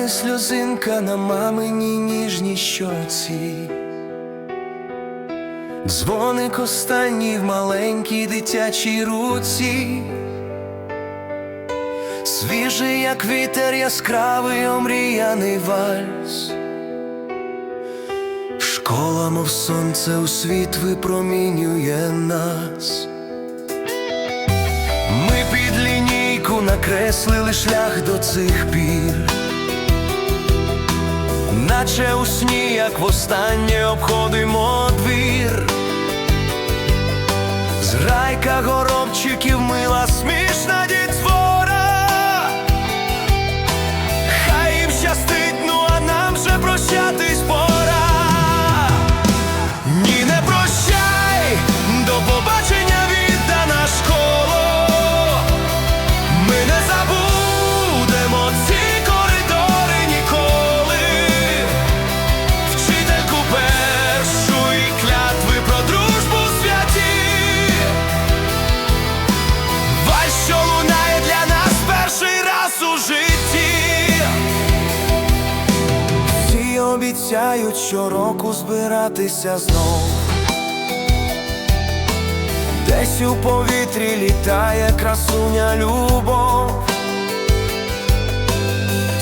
мене сльозинка на маминій ніжній щоці. Дзвоник останній в маленькій дитячій руці. Свіжий, як вітер, яскравий омріяний вальс. Школа, мов сонце у світ випромінює нас. Ми під лінійку накреслили шлях до цих пір, наче у сні, як востаннє обходимо двір. Зрайка горобчиків мила смішна дітвора. Хай їм щастить, ну а нам же прощатись обіцяють щороку збиратися знов. Десь у повітрі літає красуня любов.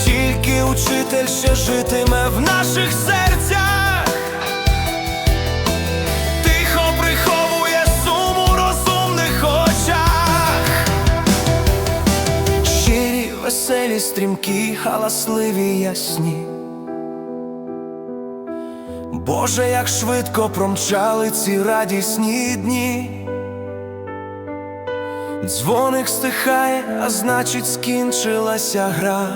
Тільки учитель ще житиме в наших серцях. Тихо приховує суму в розумних очах. Щирі, веселі, стрімкі, галасливі, ясні. Боже, як швидко промчали ці радісні дні. Дзвоник стихає, а значить, скінчилася гра.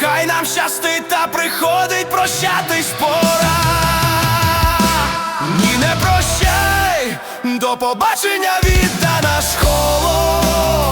Хай нам щастить та приходить прощатись пора. Ні, не прощай, до побачення віддана школо.